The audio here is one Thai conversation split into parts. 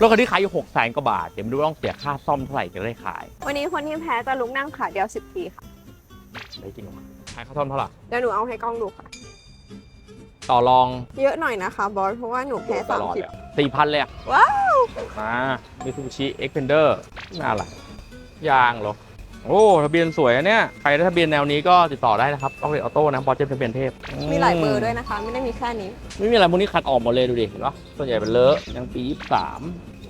รถคันที่ขายอยู่6แสนกว่าบาท เดี๋ยวมาดูว่าต้องเสียค่าซ่อมเท่าไหร่จะได้ขาย วันนี้คนที่แพ้จะลุกนั่งขาเดียว 10 ทีค่ะ ได้จริงเหรอขายค่าซ่อมเท่าไหร่ เดี๋ยวหนูเอาให้กล้องดูค่ะ ต่อรองเยอะหน่อยนะคะบอส เพราะว่าหนูแพ้ตลอดเลยสี่พันเลยอะว้าว มามิซูบิชิเอ็กเพนเดอร์น่าอะไรยางเหรอ โอ้ทะเบียนสวยอะเนี่ยใครได้ทะเบียนแนวนี้ก็ติดต่อได้นะครับต้องเรียนออโต้นะบอสเจมทะเบียนเทพมีหลายเบอร์ด้วยนะคะ ไม่ได้มีแค่นี้ ไม่มีอะไรพวกนี้คัดออกหมดเลยดูดิเห็นปะส่วนใหญ่เป็นเลอะยังปียี่สาม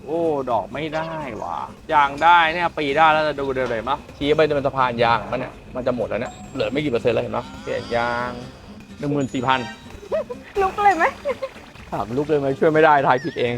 โอ้ดอกไม่ได้ว่ะยางได้เนี่ยปีได้แล้วจะดูเดี๋ยวเลยมะชี้ไปเป็นสะพานยางมันเนี่ยมันจะหมดแล้วเนี่ยเหลือไม่กี่เปอร์เซ็นต์แล้วเห็นปะเปลี่ยนยางหนึ่งหมื่นสี่พันลุกเลยไหมถามลูกเลยไหมช่วยไม่ได้ทายผิดเอง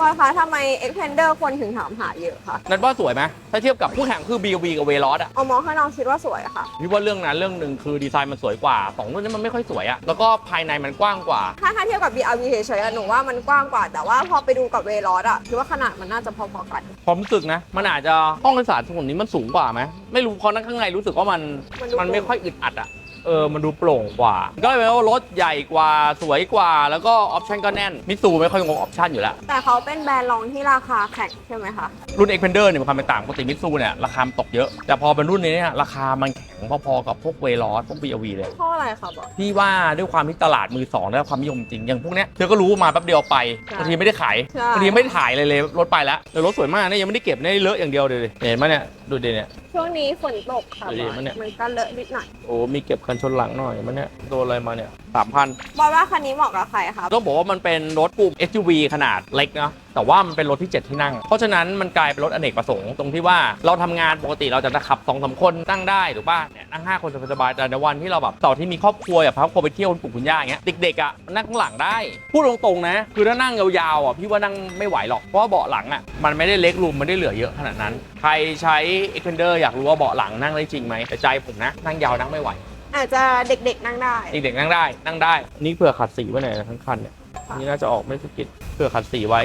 บอสคะทำไม Expander คนถึงถามหาเยอะคะนัดว่าสวยไหมถ้าเทียบกับคู่แข่งคือ BOV กับเวลอสอะเอามองให้น้องคิดว่าสวยอะค่ะ พี่ว่าเรื่องนั้นเรื่องหนึ่งคือดีไซน์มันสวยกว่าสองรุ่นนี้มันไม่ค่อยสวยอะแล้วก็ภายในมันกว้างกว่า ถ้าถ้าเทียบกับ BRV เฉยๆอะหนูว่ามันกว้างกว่า แต่ว่าพอไปดูกับเวลอสอะคิดว่าขนาดมันน่าจะพอๆกัน ความรู้สึกนะ มันอาจจะห้องโดยสารส่วนนี้มันสูงกว่าไหมไม่รู้เพราะนั่งข้างในรู้สึกว่ามันมันดู มันไม่ค่อยอึดอัดอะ เออมันดูโปร่งกว่า ก็เลยแปลว่ารถใหญ่กว่าสวยกว่าแล้วก็ออปชันก็แน่นมิสูไม่ค่อยงงออปชันอยู่แล้ว แต่เขาเป็นแบรนด์รองที่ราคาแข่งใช่ไหมคะ รุ่น Xpander เนี่ยมันความแตกต่างปกติมิสูเนี่ยราคามันตกเยอะ แต่พอเป็นรุ่นนี้เนี่ยราคามันแข็งพอๆกับพวกเวลอสพวก BRV เลย เพราะอะไรคะบอสพี่ว่าด้วยความที่ตลาดมือสองและความนิยมจริง อย่างพวกเนี้ยเธอก็รู้มาแป๊บเดียวไปใช่บางทีไม่ได้ขายใช่ บางทีไม่ได้ถ่ายเลยเลยรถไปแล้วแต่รถสวยมากนะยังไม่ได้เก็บเนี่ยเลอะอย่างเดียวเลยดิเห็นไหมเนี่ยดูดิเนี่ย ช่วงนี้ฝนตกค่ะดูดิบอสมันเนี่ย มันก็เลอะนิดหน่อย โอ้มีเก็บกันชนหลังหน่อยมันเนี่ยโดนอะไรมาเนี่ยสามพัน บอสว่าคันนี้เหมาะกับใครคะต้องบอกว่ามันเป็นรถกลุ่ม SUV ขนาดเล็กนะแต่ว่ามันเป็นรถที่ 7 ที่นั่ง เพราะฉะนั้นมันกลายเป็นรถอเนกประสงค์ตรงที่ว่าเราทำงานปกติเราจะขับสองสามคนนั่งได้ถูกป่ะเนี่ยนั่งห้าคนสบายๆแต่ในวันที่เราแบบเสาร์ที่มีครอบครัวอย่าพาครอบครัวไปเที่ยวคุณปู่คุณย่าอย่างเงี้ยเด็กๆอะนั่งข้างหลังได้ พูดตรงๆนะ คือถ้านั่งยาวๆอะพี่ว่านั่งไม่ไหวหรอกเพราะว่าเบาะหลังอะมันไม่ได้เล็กรูมไม่ได้เหลือเยอะขนาดนั้น ใครใช้ Xpander อยากรู้ว่าเบาะหลังนั่งได้จริงไหมแต่ใจผมนะนั่งยาวนั่งไม่ไหว อาจจะเด็กๆนั่งได้ เด็กๆนั่งได้ นั่งได้ นี่เผื่อขัดสีไว้ไหนนะทั้งคันเนี่ยนี่น่าจะออกไม่สกิดเผื่อขัดสีไว้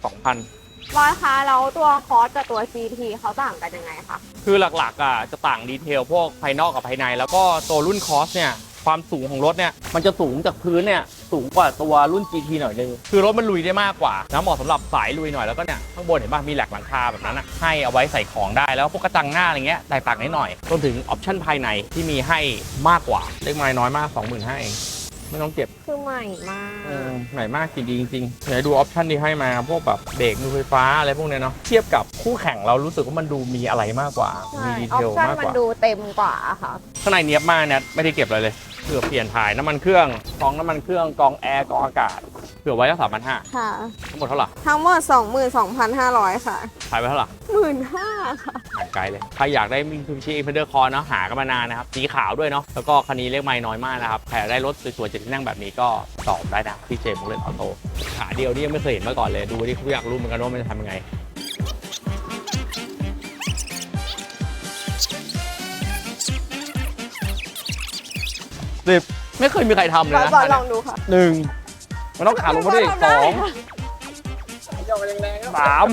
2,000บอสคะแล้วตัวคอร์สกับตัว GT เขาต่างกันยังไงคะ คือหลักๆอะจะต่างดีเทลพวกภายนอกกับภายใน แล้วก็ตัวรุ่นคอสเนี่ย ความสูงของรถเนี่ย มันจะสูงจากพื้นเนี่ย สูงกว่าตัวรุ่น GT หน่อยนึงคือรถมันลุยได้มากกว่านะเหมาะสำหรับสายลุยหน่อยแล้วก็เนี่ยข้างบนเห็นป่ะมีแหลกหลังคาแบบนั้นอะให้เอาไว้ใส่ของได้แล้วพวกกระจังหน้าอะไรเงี้ยแตกต่างนิดหน่อยรวมถึงออปชั่นภายในที่มีให้มากกว่าเลขไม้น้อยมาก 25,000เองไม่ต้องเก็บ คือใหม่มาก เออไหนมากจริงๆจริงๆไหนดูออปชันที่ให้มาพวกแบบเบรกมือไฟฟ้าอะไรพวกเนี้ยเนาะเทียบกับคู่แข่งเรารู้สึกว่ามันดูมีอะไรมากกว่าใช่มีดีอเทอลปชั่นมากมักนว่าดูเต็มกว่าค่ะ ข้างในเนียบมากเนี่ยไม่ได้เก็บอะไรเลยเผื่อเปลี่ยนถ่ายน้ำมันเครื่องกรองน้ำมันเครื่องกรองแอร์กรองอากาศเผื่อไว้ละสามพันห้าค่ะ ทั้งหมดเท่าไหร่ทั้งหมด 22,500 ค่ะขายไปเท่าไหร่15,000ค่ะห่างไกลเลยใครอยากได้มิซูบิชิอินฟิเดอร์คอร์เนาะหากันมานานนะครับสีขาวด้วยเนาะแล้วก็คันนี้เลขไม้น้อยมากนะครับใครอยากได้รถสวยๆเจ็ดที่นั่งแบบนี้ก็ตอบได้นะที่เจมส์เล่นออโต้ขาเดียวนี่ยังไม่เคยเห็นมาก่อนเลยดูที่เขาอยากรู้เหมือนกันว่ามันจะทำยังไง สิบไม่เคยมีใครทำเลยบอสนะบอสลองดูค่ะหนึ่งมันต้องขาลงมาด้วยบอสสทำได้องสาม